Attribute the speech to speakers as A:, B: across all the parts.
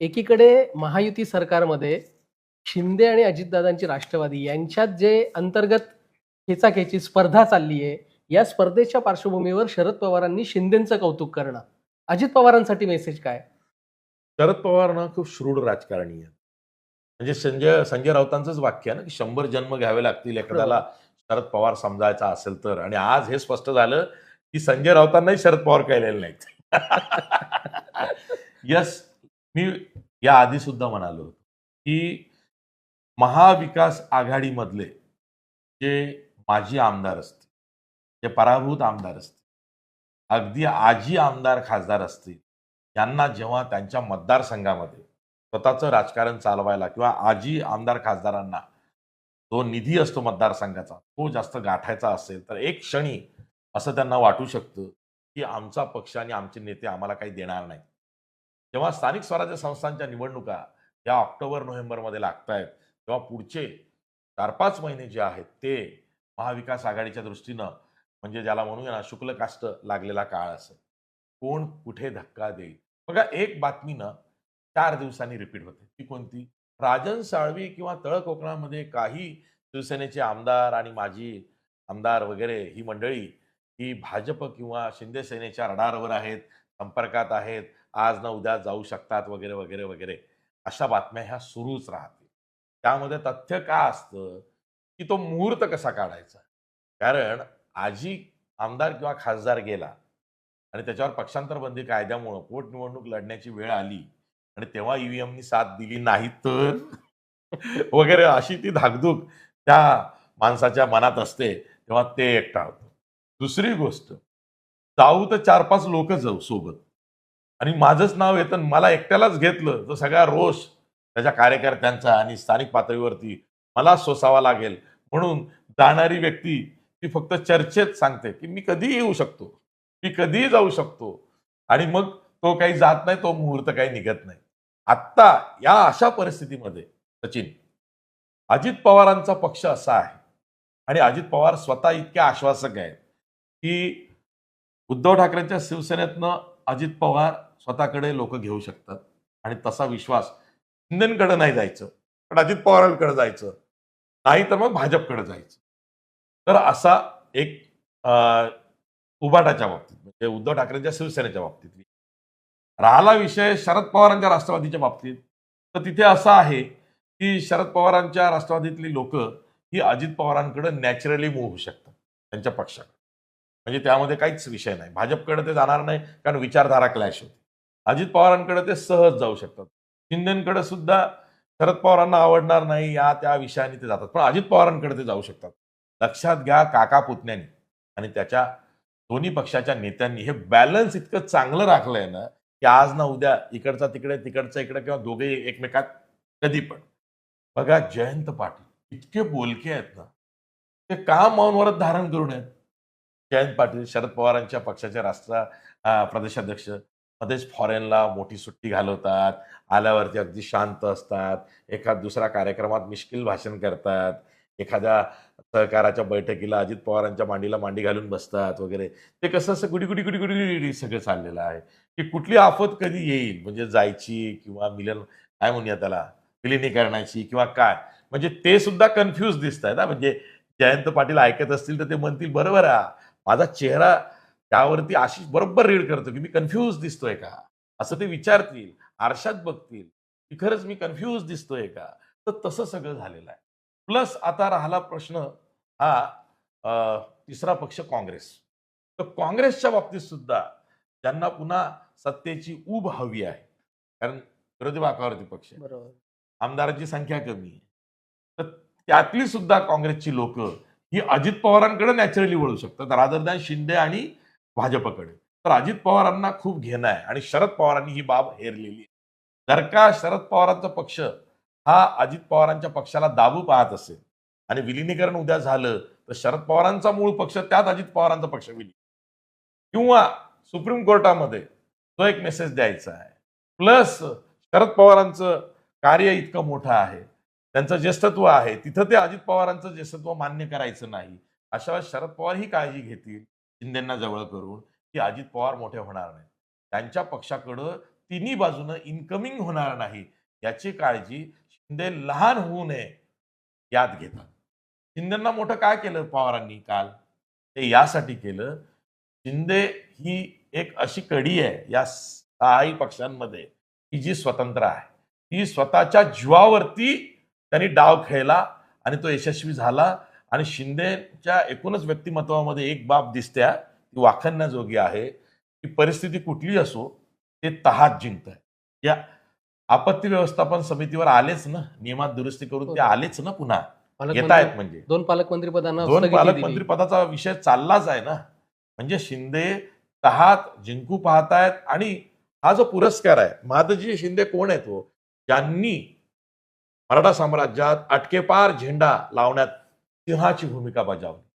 A: एकीकडे महायुती सरकारमध्ये शिंदे आणि अजितदादांची राष्ट्रवादी यांच्यात जे अंतर्गत खेचाखेची स्पर्धा चालली आहे या स्पर्धेच्या पार्श्वभूमीवर शरद पवारांनी शिंदेचं कौतुक करणं. अजित पवारांसाठी मेसेज काय?
B: शरद पवार ना खूप श्रूढ राजकारणी आहे म्हणजे संजय संजय राऊतांचंच वाक्य आहे ना की शंभर जन्म घ्यावे लागतील एखाद्याला शरद पवार समजायचा असेल तर. आणि आज हे स्पष्ट झालं की संजय राऊतांनाही शरद पवार कळलेले नाहीत. यस मी या आधी सुद्धा म्हणालो होतो की महाविकास आघाडीमधले जे माजी आमदार असतील जे पराभूत आमदार असतील अगदी आजी आमदार खासदार असतील यांना जेव्हा त्यांच्या मतदारसंघामध्ये स्वतःचं राजकारण चालवायला किंवा आजी आमदार खासदारांना जो निधी असतो मतदारसंघाचा तो जास्त गाठायचा असेल तर एक क्षणी असं त्यांना वाटू शकतं की आमचा पक्ष आणि आमचे नेते आम्हाला काही देणार नाही जेव्हा स्थानिक स्वराज्य संस्थांच्या निवडणुका या ऑक्टोबर नोव्हेंबरमध्ये लागत आहेत तेव्हा पुढचे चार पाच महिने जे आहेत ते महाविकास आघाडीच्या दृष्टीनं म्हणजे ज्याला म्हणूया ना शुक्ल काष्ट लागलेला काळ असेल. कोण कुठे धक्का देईल? बघा एक बातमी ना चार दिवसांनी रिपीट होते. ती कोणती? राजन साळवी किंवा तळ कोकणामध्ये काही शिवसेनेचे आमदार आणि माजी आमदार वगैरे ही मंडळी ही भाजप किंवा शिंदे सेनेच्या रडारवर आहेत संपर्कात आहेत आज ना उद्या जाऊ शकतात वगैरे वगैरे वगैरे. अशा बातम्या ह्या सुरूच राहतील. त्यामध्ये तथ्य का असतं? की तो मुहूर्त कसा काढायचा? कारण आजी आमदार किंवा खासदार गेला आणि त्याच्यावर पक्षांतर बंदी कायद्यामुळं पोटनिवडणूक लढण्याची वेळ आली आणि तेव्हा ईव्हीएमनी साथ दिली नाही तर? वगैरे अशी ती धाकधूक त्या माणसाच्या मनात असते तेव्हा ते एकटा होतं. दुसरी गोष्ट जाऊ तर चार पाच लोक जाऊ सोबत. आणि माझंच नाव येतं मला एकट्यालाच घेतलं. तर सगळा रोष त्याच्या कार्यकर्त्यांचा आणि स्थानिक पातळीवरती मला सोसावा लागेल. म्हणून जाणारी व्यक्ती ती फक्त चर्चेत सांगते की मी कधीही येऊ शकतो. मी कधीही जाऊ शकतो. आणि मग तो काही जात नाही तो मुहूर्त काही निघत नाही. आत्ता या अशा परिस्थितीमध्ये सचिन अजित पवारांचा पक्ष असा आहे आणि अजित पवार स्वतः इतके आश्वासक आहेत की उद्धव ठाकरेंच्या शिवसेनेतनं अजित पवार स्वतःकडे लोक घेऊ शकतात. आणि तसा विश्वास शिंदेकडे नाही जायचं. पण अजित पवारांकडे जायचं. नाही तर मग भाजपकडे जायचं. तर असा एक अं, उभाटाच्या बाबतीत म्हणजे उद्धव ठाकरेंच्या शिवसेनेच्या बाबतीत. राहिला विषय शरद पवारांच्या राष्ट्रवादीच्या बाबतीत. तर तिथे असं आहे की शरद पवारांच्या राष्ट्रवादीतली लोक ही अजित पवारांकडे नॅचरली मूव्ह होऊ शकतात. त्यांच्या पक्षाकडे. म्हणजे त्यामध्ये काहीच विषय नाही. भाजपकडे ते जाणार नाही कारण विचारधारा क्लॅश होती. अजित पवारांकडे ते सहज जाऊ शकतात. शिंदेकडे सुद्धा शरद पवारांना आवडणार नाही या त्या विषयाने ते जातात. पण अजित पवारांकडे ते जाऊ शकतात. लक्षात घ्या काका पुतण्यानी आणि त्याच्या दोन्ही पक्षाच्या नेत्यांनी. हे बॅलन्स इतकं चांगलं राखलंय ना की आज ना उद्या इकडचा तिकडे तिकडचा इकडे किंवा दोघे एकमेकात कधी पण. बघा जयंत पाटील इतके बोलके आहेत ना. ते का मौन व्रत धारण करून आहेत जयंत पाटील शरद पवारांच्या पक्षाचे राष्ट्र प्रदेशाध्यक्ष मध्येच फॉरेनला मोठी सुट्टी घालवतात आल्यावरती अगदी शांत असतात एखाद दुसऱ्या कार्यक्रमात मिश्किल भाषण करतात एखाद्या सहकाराच्या बैठकीला अजित पवारांच्या मांडीला मांडी घालून बसतात वगैरे. ते कसं असं गुडी गुडी गुडी गुडी गुडी सगळं चाललेलं आहे. की कुठली आफत कधी येईल? म्हणजे जायची किंवा मिलन काय म्हणूया त्याला? विलिनीकरणाची किंवा काय? म्हणजे ते सुद्धा कन्फ्यूज दिसत आहेत म्हणजे जयंत पाटील ऐकत असतील तर ते म्हणतील बरोबर आहे माझा चेहरा त्यावरती आशिष बरोबर रीड करतो की मी कन्फ्यूज दिसतोय का? असं ते विचारतील आरशात बघतील की खरंच मी कन्फ्यूज दिसतोय का? तर तसं सगळं झालेलं आहे. प्लस आता राहिला प्रश्न हा तिसरा पक्ष काँग्रेस. तर काँग्रेसच्या बाबतीत सुद्धा ज्यांना पुन्हा सत्तेची ऊब हवी आहे कारण विरोधी बाकावरती पक्ष आमदारांची संख्या कमी आहे. तर त्यातली सुद्धा काँग्रेसची लोक ही अजित पवारांकडे नॅचरली वळू शकतात. रादर दॅन शिंदे आणि भाजपकडे. तर अजित पवारांना खूप घेणं आहे आणि शरद पवारांनी ही बाब हेरलेली आहे. जर का शरद पवारांचा पक्ष हा अजित पवारांच्या पक्षाला दाबू पाहत असेल आणि विलिनीकरण उद्या झालं तर शरद पवारांचा मूळ पक्ष त्यात अजित पवारांचा पक्ष विलीन. किंवा सुप्रीम कोर्टामध्ये तो एक मेसेज द्यायचा आहे. प्लस शरद पवारांचं कार्य इतकं मोठं आहे. त्यांचं ज्येष्ठत्व आहे. तिथं ते अजित पवारांचं ज्येष्ठत्व मान्य करायचं नाही. अशा वेळेस शरद पवार ही काळजी घेतील. शिंदेना जवळ करून की अजित पवार मोठे होणार नाही त्यांच्या पक्षाकडं तिन्ही बाजूनं इन्कमिंग होणार नाही याची काळजी शिंदे लहान होऊ नये यात घेतात. शिंदेना मोठं काय केलं पवारांनी काल? ते यासाठी केलं शिंदे ही एक अशी कडी आहे या सहाही पक्षांमध्ये की जी स्वतंत्र आहे. ती स्वतःच्या जीवावरती त्यांनी डाव खेळला आणि तो यशस्वी झाला. आणि शिंदेच्या एकूणच व्यक्तिमत्वामध्ये एक बाब दिसत्या ती वाखण्याजोगी आहे की परिस्थिती कुठली असो ते तहात जिंकत आहे या आपत्ती व्यवस्थापन समितीवर आलेच ना नियमात दुरुस्ती करून ते
A: हो.
B: आलेच ना पुन्हा? येत आहेत म्हणजे.
A: दोन पालकमंत्री पदांना
B: दोन पालकमंत्री. पदाचा विषय चाललाच आहे ना. म्हणजे शिंदे तहात जिंकू पाहतायत आणि हा जो पुरस्कार आहे महादजी शिंदे कोण आहे तो ज्यांनी मराठा साम्राज्यात अटकेपार झेंडा लावण्यात सिंहाची भूमिका बजावली.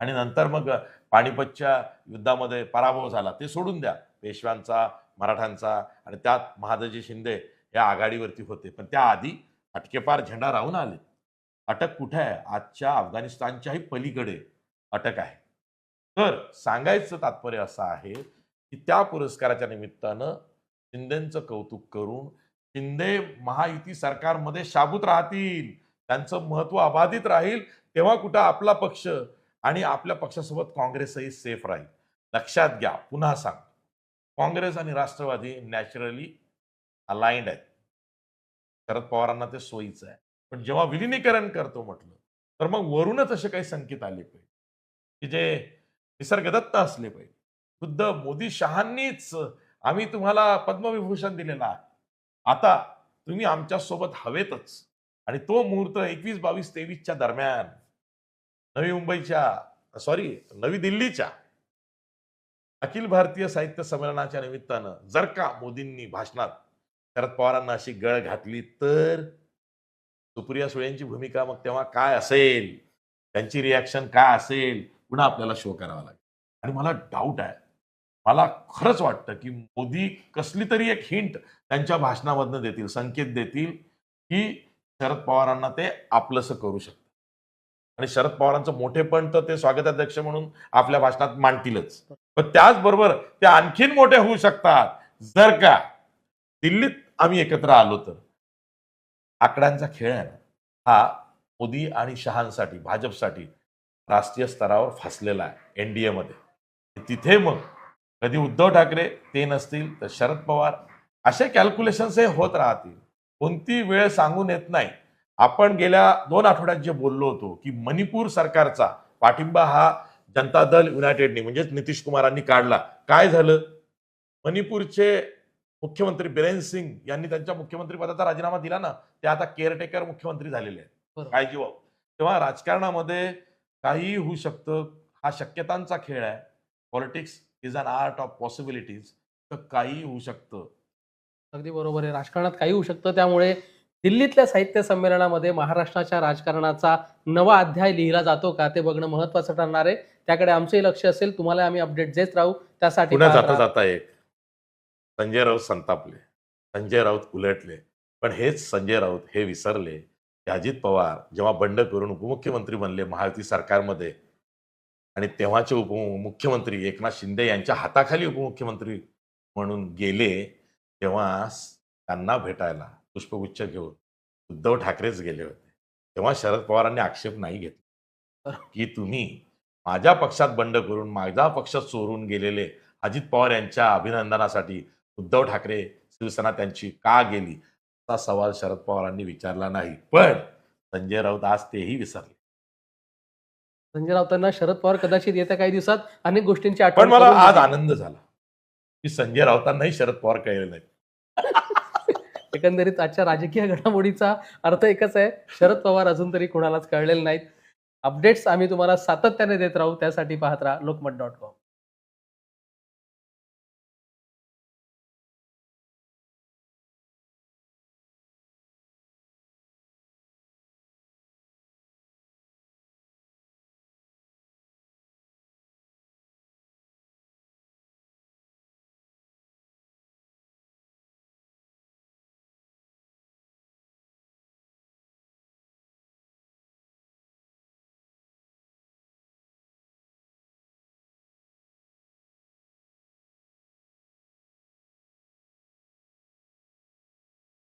B: आणि नंतर मग पानिपतच्या युद्धामध्ये पराभव झाला. ते सोडून द्या. पेशव्यांचा मराठ्यांचा आणि त्यात महादजी शिंदे या आघाडीवरती होते. पण त्याआधी अटकेपार झेंडा राहून आले. अटक कुठे आहे? आजच्या अफगाणिस्तानच्याही पलीकडे अटक आहे. तर सांगायचं तात्पर्य असं आहे की त्या पुरस्काराच्या निमित्तानं शिंदेचं कौतुक करून शिंदे महायुती सरकारमध्ये शाबूत राहतील. त्यांचं महत्त्व अबाधित राहील. तेव्हा कुठं आपला पक्ष आणि आपल्या पक्षासोबत काँग्रेसही सेफ राहील. लक्षात घ्या पुन्हा सांग काँग्रेस आणि राष्ट्रवादी नॅचरली अलाइंड आहेत. शरद पवारांना ते सोयीचं आहे. पण जेव्हा विलिनीकरण करतो म्हटलं तर मग वरूनच असे काही संकेत आले पाहिजे. की जे निसर्गदत्त असले पाहिजे. खुद्द मोदी शहांनीच आम्ही तुम्हाला पद्मविभूषण दिलेला आहे. आता तुम्ही आमच्यासोबत हवेतच आणि तो मुहूर्त एकवीस बावीस तेवीसच्या दरम्यान नवी मुंबईच्या सॉरी नवी दिल्लीच्या अखिल भारतीय साहित्य संमेलनाच्या निमित्तानं जर का मोदींनी भाषणात शरद पवारांना अशी गळ घातली तर सुप्रिया सुळेंची भूमिका मग तेव्हा काय असेल? त्यांची रिॲक्शन काय असेल? पुन्हा आपल्याला शो करावा लागेल. आणि मला डाऊट आहे. मला खरंच वाटतं की मोदी कसली तरी एक हिंट त्यांच्या भाषणामधनं देतील संकेत देतील की शरद पवारांना ते आपलंसं करू शकतात. आणि शरद पवारांचं मोठेपण तर ते स्वागताध्यक्ष म्हणून आपल्या भाषणात मांडतीलच. पण त्याचबरोबर ते आणखीन मोठे होऊ शकतात. जर का दिल्लीत आम्ही एकत्र आलो तर. आकड्यांचा खेळ आहे ना. हा मोदी आणि शहांसाठी भाजपसाठी राष्ट्रीय स्तरावर फासलेला आहे एनडीए मध्ये. तिथे मग कधी उद्धव ठाकरे ते नसतील तर शरद पवार असे कॅल्क्युलेशन्स हे होत राहतील. कोणती वेळ सांगून येत नाही. आपण गेल्या दोन आठवड्यात जे बोललो होतो की मणिपूर सरकारचा पाठिंबा हा जनता दल युनायटेडनी म्हणजेच नितीश कुमारांनी काढला. काय झालं? मणिपूरचे मुख्यमंत्री बिरेन सिंग यांनी त्यांच्या मुख्यमंत्री पदाचा राजीनामा दिला ना ते आता केअरटेकर मुख्यमंत्री झालेले आहेत. काळजी व्हावं तेव्हा राजकारणामध्ये काहीही होऊ शकतं हा शक्यतांचा खेळ आहे. Politics is an art of possibilities तर काहीही होऊ शकतं.
A: अगदी बरोबर आहे. राजकारणात काही होऊ शकतं त्यामुळे दिल्लीतल्या साहित्य संमेलनामध्ये महाराष्ट्राच्या राजकारणाचा नवा अध्याय लिहिला जातो का ते बघणं महत्वाचं ठरणार आहे. त्याकडे आमचंही लक्ष असेल. तुम्हाला आम्ही अपडेट देत राहू. त्यासाठी
B: जाता. जाता एक. संजय राऊत संतापले. संजय राऊत उलटले. पण हेच संजय राऊत हे विसरले. की अजित पवार जेव्हा बंड करून उपमुख्यमंत्री बनले महायुती सरकारमध्ये आणि तेव्हाचे उपमुख्यमंत्री एकनाथ शिंदे यांच्या हाताखाली उपमुख्यमंत्री म्हणून गेले तेव्हा त्यांना भेटायला पुष्पगुच्छ घेऊन उद्धव ठाकरेच गेले होते. तेव्हा शरद पवारांनी आक्षेप नाही घेतला. की तुम्ही माझ्या पक्षात बंड करून माझा पक्ष चोरून गेलेले अजित पवार यांच्या अभिनंदनासाठी उद्धव ठाकरे शिवसेना त्यांची का गेली? असा सवाल शरद पवारांनी विचारला नाही. पण संजय राऊत आज तेही विसरले.
A: संजय राऊतांना शरद पवार कदाचित येत्या काही दिवसात अनेक गोष्टींची आठवण
B: मला आज. आनंद झाला. की संजय राऊतांनाही शरद पवार कळले नाही
A: एकंदरीत आजच्या राजकीय घडामोडीचा अर्थ एकच आहे. शरद पवार अजून तरी कोणालाच कळलेले नाहीत. अपडेट्स आम्ही तुम्हाला सातत्याने देत राहू. त्यासाठी पाहत राहा लोकमत डॉट कॉम.